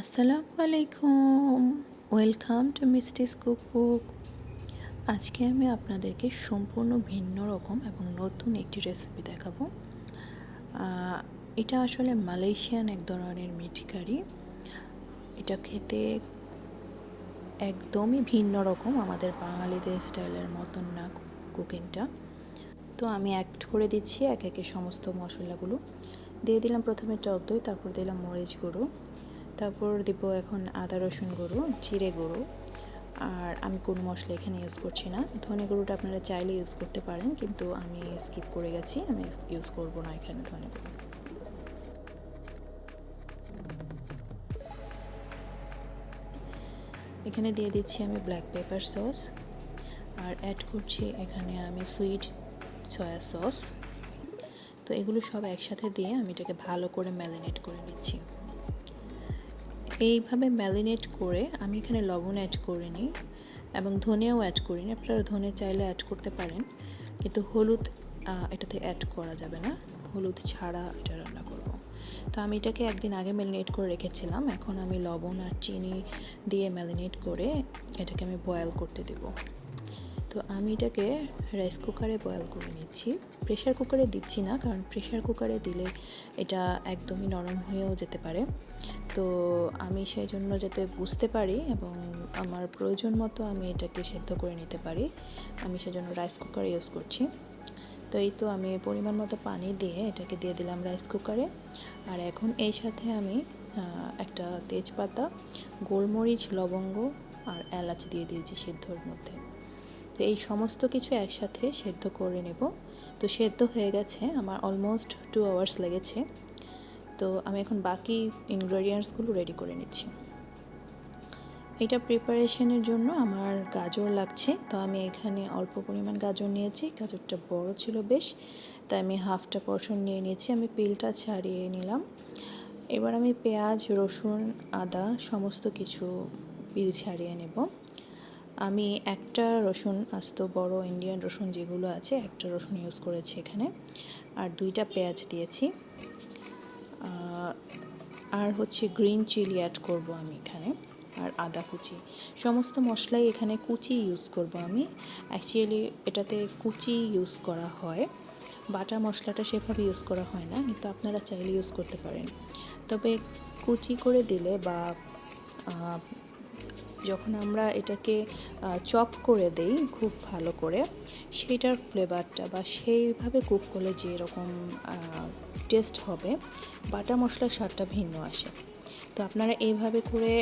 আসসালামু আলাইকুম। Welcome to মিস্টিস cookbook আজকে আমি আপনাদেরকে সম্পূর্ণ ভিন্ন রকম এবং নতুন একটি রেসিপি দেখাবো। এটা আসলে মালয়েশিয়ান এক ধরনের মিট কারি। এটা খেতে একদমই ভিন্ন রকম আমাদের বাঙালিদের স্টাইলের মতন না কুকিংটা। তো আমি অ্যাড করে দিচ্ছি এক একে সমস্ত মশলাগুলো। দিয়ে দিলাম প্রথমে টক দই, তারপর দিলাম মরিচ গুঁড়ো। তারপর দিব এখন আদা রসুন গুঁড়ো, জিরে গুঁড়ো। আর আমি কোনো মশলা এখানে ইউজ করছি না। ধনে গুঁড়োটা আপনারা চাইলে ইউজ করতে পারেন, কিন্তু আমি স্কিপ করে গেছি। আমি ইউজ করব না এখানে ধনে গুঁড়ো। এখানে দিয়ে দিচ্ছি আমি ব্ল্যাক পেপার সস আর অ্যাড করছি এখানে আমি সুইট সয়া সস তো এগুলো সব একসাথে দিয়ে আমি এটাকে ভালো করে ম্যারিনেট করে নিচ্ছি। এইভাবে ম্যারিনেট করে আমি এখানে লবণ অ্যাড করিনি এবং ধনেও অ্যাড করিনি। আপনারা ধনে চাইলে অ্যাড করতে পারেন। কিন্তু হলুদ এটাতে অ্যাড করা যাবে না। হলুদ ছাড়া এটা রান্না করব। তো আমি এটাকে একদিন আগে ম্যারিনেট করে রেখেছিলাম। এখন আমি লবণ আর চিনি দিয়ে ম্যারিনেট করে এটাকে আমি বয়েল করতে দেবো। তো আমি এটাকে রাইস কুকারে বয়েল করে নিচ্ছি। প্রেশার কুকারে দিচ্ছি না, কারণ প্রেশার কুকারে দিলে এটা একদমই নরম হয়েও যেতে পারে। তো আমি সেই জন্য যাতে বুঝতে পারি এবং আমার প্রয়োজন মতো আমি এটাকে সেদ্ধ করে নিতে পারি, আমি সেজন্য রাইস কুকার ইউজ করছি। তো এই তো আমি পরিমাণ মতো পানি দিয়ে এটাকে দিয়ে দিলাম রাইস কুকারে আর এখন এই সাথে আমি একটা তেজপাতা, গোলমরিচ, লবঙ্গ আর এলাচ দিয়ে দিয়েছি সেদ্ধর মধ্যে। তো এই সমস্ত কিছু একসাথে সেদ্ধ করে নেব। তো সেদ্ধ হয়ে গেছে, আমার অলমোস্ট টু আওয়ার্স লেগেছে। তো আমি এখন বাকি ইনগ্রেডিয়েন্টসগুলো রেডি করে নিচ্ছি। এটা প্রিপারেশনের জন্য আমার গাজর লাগছে। তো আমি এখানে অল্প পরিমাণ গাজর নিয়েছি। গাজরটা বড় ছিল বেশ। তাই আমি হাফটা পর্শন নিয়ে নিয়েছি। আমি পিলটা ছাড়িয়ে নিলাম। এবার আমি পেঁয়াজ, রসুন, আদা সমস্ত কিছু পিল ছাড়িয়ে নেব। আমি একটা রসুন আস্ত বড় ইন্ডিয়ান রসুন যেগুলো আছে, একটা রসুন ইউজ করেছি এখানে। আর দুইটা পেঁয়াজ দিয়েছি। আর হচ্ছে গ্রিন চিলি অ্যাড করব আমি এখানে, আর আদা কুচি। সমস্ত মশলাই এখানে কুচি ইউজ করব আমি। অ্যাকচুয়ালি এটাতে কুচি ইউজ করা হয়। বাটা মশলাটা সেভাবে ইউজ করা হয় না, কিন্তু আপনারা চাইলে ইউজ করতে পারেন। তবে কুচি করে দিলে বা যখন আমরা এটাকে চপ করে দেই খুব ভালো করে, সেটার ফ্লেভারটা বা সেইভাবে কুক করলে যে এরকম টেস্ট হবে, বাটা মশলার স্বাদটা ভিন্ন আসে। তো আপনারা এইভাবে করে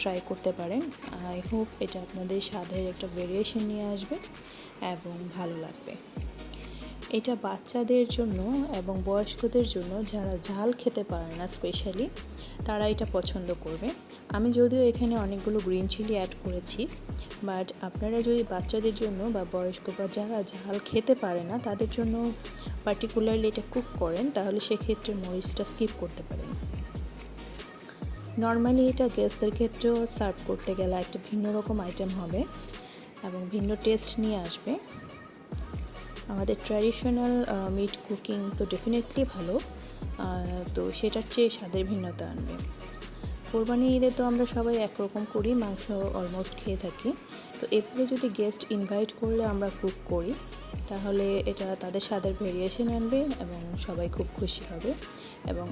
ট্রাই করতে পারেন। আই হোপ এটা আপনাদের স্বাদের একটা ভেরিয়েশন নিয়ে আসবে এবং ভালো লাগবে। এটা বাচ্চাদের জন্য এবং বয়স্কদের জন্য যারা ঝাল খেতে পারে না স্পেশালি তারা এটা পছন্দ করবে। আমি যদিও এখানে অনেকগুলো গ্রিন চিলি অ্যাড করেছি বাট আপনারা যদি বাচ্চাদের জন্য বা বয়স্ক বা যারা ঝাল খেতে পারে না, তাদের জন্য পার্টিকুলারলি এটা কুক করেন, তাহলে সেক্ষেত্রে মরিচটা স্কিপ করতে পারেন। নর্মালি এটা গেস্টদের ক্ষেত্রেও সার্ভ করতে গেলে একটা ভিন্ন রকম আইটেম হবে এবং ভিন্ন টেস্ট নিয়ে আসবে। আমাদের ট্র্যাডিশনাল মিট কুকিং তো ডেফিনেটলি ভালো। তো সেটার চেয়ে স্বাদের ভিন্নতা আনবে। কোরবানি ঈদে তো আমরা সবাই একরকম করি মাংস অলমোস্ট খেয়ে থাকি। তো এভাবে যদি গেস্ট ইনভাইট করলে আমরা কুক করি, তাহলে এটা তাদের স্বাদের ভেরিয়েশন আনবে এবং সবাই খুব খুশি হবে। এবং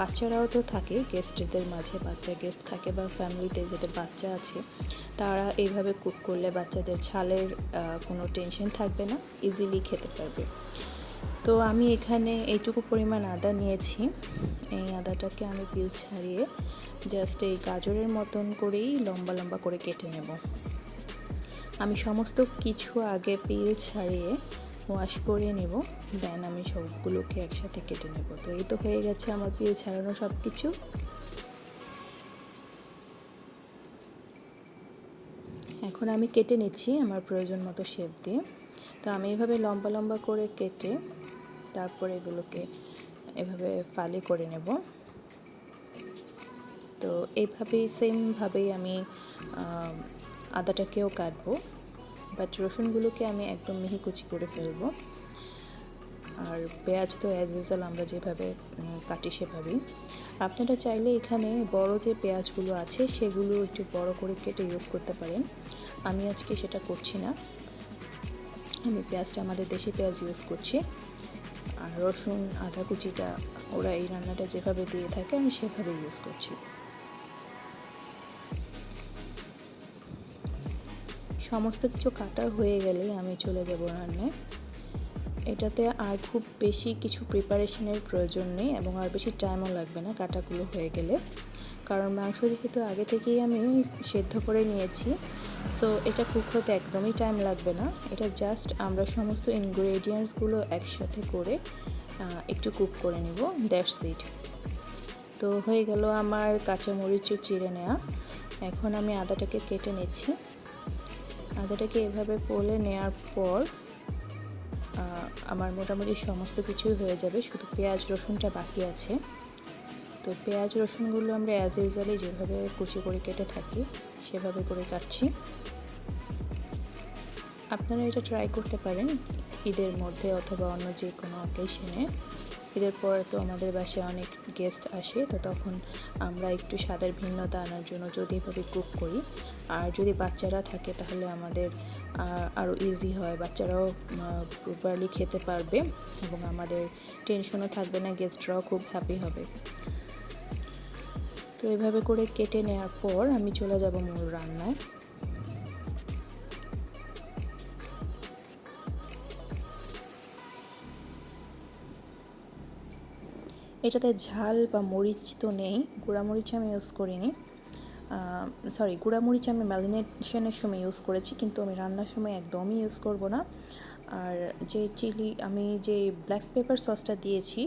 বাচ্চারাও তো থাকে গেস্টদের মাঝে বাচ্চা গেস্ট থাকে বা ফ্যামিলিতে যাদের বাচ্চা আছে, তারা এইভাবে কুক করলে বাচ্চাদের ছালের কোনো টেনশন থাকবে না ইজিলি খেতে পারবে। তো আমি এখানে এইটুকু পরিমাণ আদা নিয়েছি। এই আদাটাকে আমি পিল ছাড়িয়ে জাস্ট এই গাজরের মতন করেই লম্বা লম্বা করে কেটে নেব। আমি সমস্ত কিছু আগে পিল ছাড়িয়ে ওয়াশ করে নেব। দেন আমি সবগুলোকে একসাথে কেটে নেব। তো এই তো হয়ে গেছে আমার পিয়ে ছাড়ানো সব কিছু এখন আমি কেটে নিচ্ছি আমার প্রয়োজন মতো শেপ দিয়ে। তো আমি এইভাবে লম্বা লম্বা করে কেটে তারপরে এগুলোকে এভাবে ফালি করে নেব। তো এইভাবেই সেমভাবেই আমি আদাটাকেও কাটবো। বাট রসুনগুলোকে আমি একদম মিহি কুচি করে ফেলব। আর পেঁয়াজ তো অ্যাজ ইউজুয়াল আমরা যেভাবে কাটি সেভাবেই। আপনারা চাইলে এখানে বড় যে পেঁয়াজগুলো আছে, সেগুলো একটু বড় করে কেটে ইউজ করতে পারেন। আমি আজকে সেটা করছি না। আমি পেঁয়াজটা আমাদের দেশি পেঁয়াজ ইউজ করছি। আর রসুন, আদা কুচিটা ওরা এই রান্নাটা যেভাবে দিয়ে থাকে, আমি সেভাবে ইউজ করছি। সমস্ত কিছু কাটা হয়ে গেলে আমি চলে যাব রান্নায়। এটাতে আর খুব বেশি কিছু প্রিপারেশনের প্রয়োজন নেই এবং আর বেশি টাইমও লাগবে না কাটাগুলো হয়ে গেলে। কারণ মাংস যেহেতু আগে থেকেই আমি সেদ্ধ করে নিয়েছি সো এটা কুক হতে একদমই টাইম লাগবে না। এটা জাস্ট আমরা সমস্ত ইনগ্রেডিয়েন্টসগুলো একসাথে করে একটু কুক করে নিব দ্যাটস ইট তো হয়ে গেল আমার কাঁচামরিচও চিড়ে নেওয়া এখন আমি আদাটাকে কেটে নিচ্ছি। আদাটাকে এভাবে পোলে নেওয়ার পর আমার মোটামুটি সমস্ত কিছুই হয়ে যাবে। শুধু পেঁয়াজ, রসুনটা বাকি আছে। তো পেঁয়াজ, রসুনগুলো আমরা অ্যাজ ইউজুয়ালি যেভাবে কুচি করে কেটে থাকি, সেভাবে করে কাটছি। আপনারা এটা ট্রাই করতে পারেন ঈদের মধ্যে অথবা অন্য যে কোনো অকেশনে ঈদের পর তো আমাদের বাসায় অনেক গেস্ট আসে, তো তখন আমরা একটু স্বাদের ভিন্নতা আনার জন্য যদি এভাবে কুক করি। আর যদি বাচ্চারা থাকে তাহলে আমাদের আরও ইজি হয়। বাচ্চারাও প্রপারলি খেতে পারবে এবং আমাদের টেনশনও থাকবে না গেস্টরাও খুব হ্যাপি হবে। তো এভাবে করে কেটে নেওয়ার পর আমি চলে যাব মূল রান্নায়। এটাতে ঝাল বা মরিচ তো নেই। গুঁড়া মরিচ আমি ইউজ করিনি। সরি গুঁড়া মরিচ আমি ম্যালিনেশনের সময় ইউজ করেছি, কিন্তু আমি রান্নার সময় একদমই ইউজ করব না। আর যে চিলি, আমি যে ব্ল্যাক পেপার সসটা দিয়েছি,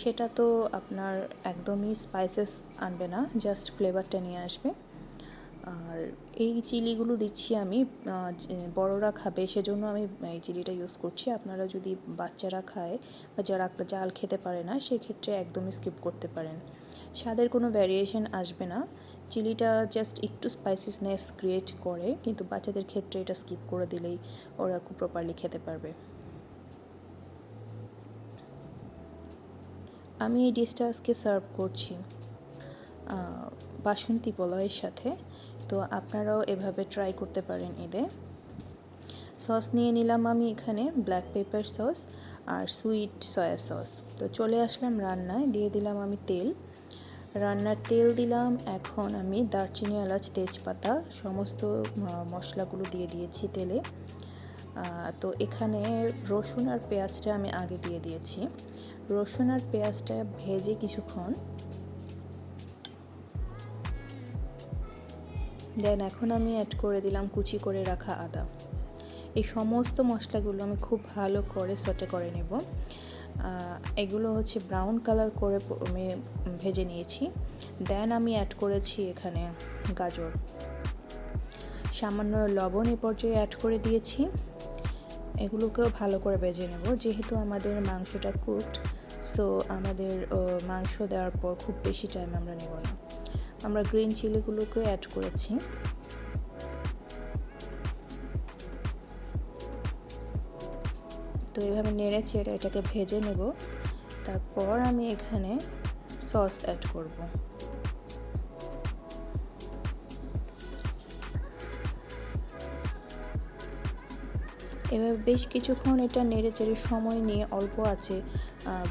সেটা তো আপনার একদমই স্পাইসেস আনবে না জাস্ট ফ্লেভারটা নিয়ে আসবে। আর এই চিলিগুলো দিচ্ছি আমি বড়রা খাবে, সেজন্য আমি এই চিলিটা ইউজ করছি। আপনারা যদি বাচ্চারা খায় বা যারা জাল খেতে পারে না, সেক্ষেত্রে একদমই স্কিপ করতে পারেন। স্বাদের কোনো ভ্যারিয়েশন আসবে না। চিলিটা জাস্ট একটু স্পাইসিসনেস ক্রিয়েট করে, কিন্তু বাচ্চাদের ক্ষেত্রে এটা স্কিপ করে দিলেই ওরা খুব প্রপারলি খেতে পারবে। আমি এই ডিশটা আজকে সার্ভ করছি বাসন্তী পোলাওয়ের সাথে। তো আপনারাও এভাবে ট্রাই করতে পারেন ঈদে সস নিয়ে নিলাম আমি এখানে ব্ল্যাক পেপার সস আর সুইট সয়া সস তো চলে আসলাম রান্নায়, দিয়ে দিলাম আমি তেল। রান্নার তেল দিলাম, এখন আমি দারচিনি, এলাচ, তেজপাতা সমস্ত মশলাগুলো দিয়ে দিয়েছি তেলে। তো এখানে রসুন আর পেঁয়াজটা আমি আগে দিয়ে দিয়েছি। রসুন আর পেঁয়াজটা ভেজে কিছুক্ষণ দেন এখন আমি অ্যাড করে দিলাম কুচি করে রাখা আদা। এই সমস্ত মশলাগুলো আমি খুব ভালো করে সটে করে নেব। এগুলো হচ্ছে ব্রাউন কালার করে আমি ভেজে নিয়েছি। দেন আমি অ্যাড করেছি এখানে গাজর। সামান্য লবণ এ পর্যায়ে অ্যাড করে দিয়েছি। এগুলোকেও ভালো করে ভেজে নেব। যেহেতু আমাদের মাংসটা কুকড সো আমাদের মাংস দেওয়ার পর খুব বেশি টাইম আমরা নেব না। আমরা গ্রিন চিলিগুলোকে অ্যাড করেছি। তো এভাবে নেড়ে চেড়ে এটাকে ভেজে নেব। তারপর আমি এখানে সস অ্যাড করব। এবার বেশ কিছুক্ষণ এটা নেড়ে চেড়ে সময় নিয়ে অল্প আছে।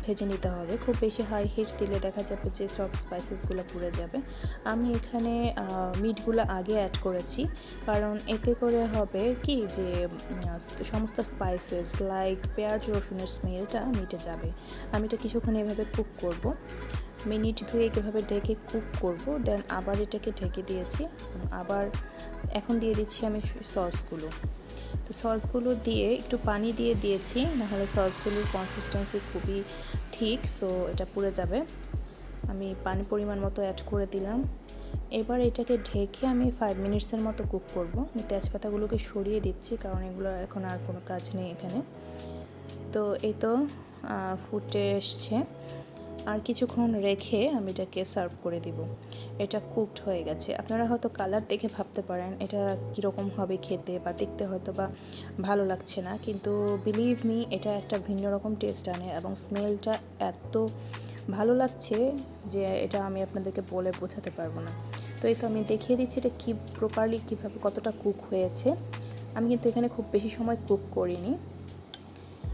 ভেজে নিতে হবে। খুব বেশি হাই হিট দিলে দেখা যাবে যে সব স্পাইসেসগুলো পুড়ে যাবে। আমি এখানে মিটগুলো আগে অ্যাড করেছি। কারণ এতে করে হবে কি যে সমস্ত স্পাইসেস লাইক পেঁয়াজ, রসুনের স্মেলটা মিটে যাবে। আমি এটা কিছুক্ষণ এভাবে কুক করব। মিনিট ধুয়ে এভাবে ঢেকে কুক করব। দেন আবার এটাকে ঢেকে দিয়েছি। আবার এখন দিয়ে দিচ্ছি আমি সসগুলো তো সসগুলো দিয়ে একটু পানি দিয়ে দিয়েছি, নাহলে সসগুলোর কনসিস্টেন্সি খুবই ঠিক সো এটা পুড়ে যাবে। আমি পানি পরিমাণ মতো অ্যাড করে দিলাম। এবার এটাকে ঢেকে আমি ফাইভ মিনিটসের মতো কুক করব। আমি তেজপাতাগুলোকে সরিয়ে দিচ্ছি, কারণ এগুলো এখন আর কোনো কাজ নেই এখানে। তো এই তো ফুটে এসছে। আর কিছুক্ষণ রেখে আমি এটাকে সার্ভ করে দিব। এটা কুকড হয়ে গেছে। আপনারা হয়তো কালার দেখে ভাবতে পারেন, এটা কীরকম হবে খেতে বা দেখতে হয়তো বা ভালো লাগছে না। কিন্তু বিলিভ মি এটা একটা ভিন্ন রকম টেস্ট আনে এবং স্মেলটা এত ভালো লাগছে যে এটা আমি আপনাদেরকে বলে বোঝাতে পারব না। তো এই তো আমি দেখিয়ে দিচ্ছি এটা কী প্রপারলি কীভাবে কতটা কুক হয়েছে। আমি কিন্তু এখানে খুব বেশি সময় কুক করিনি।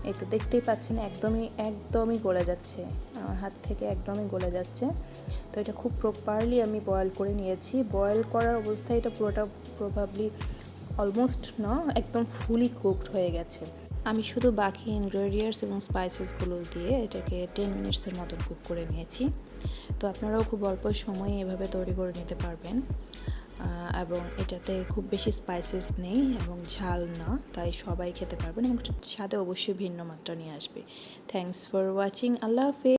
এই তো দেখতেই পাচ্ছেন, একদমই একদমই গলে যাচ্ছে। আমার হাত থেকে একদমই গলে যাচ্ছে। তো এটা খুব প্রপারলি আমি বয়েল করে নিয়েছি। বয়েল করার অবস্থায় এটা পুরোটা প্রবাবলি অলমোস্ট না, একদম ফুলি কুকড হয়ে গেছে। আমি শুধু বাকি ইনগ্রেডিয়েন্টস এবং স্পাইসেসগুলো দিয়ে এটাকে টেন মিনিটসের মতন কুক করে নিয়েছি। তো আপনারাও খুব অল্প সময়ে এভাবে তৈরি করে নিতে পারবেন। এবং এটাতে খুব বেশি স্পাইসেস নেই এবং ঝাল না, তাই সবাই খেতে পারবেন এবং স্বাদে অবশ্যই ভিন্ন মাত্রা নিয়ে আসবে। থ্যাংকস ফর ওয়াচিং আল্লাহ হাফেজ।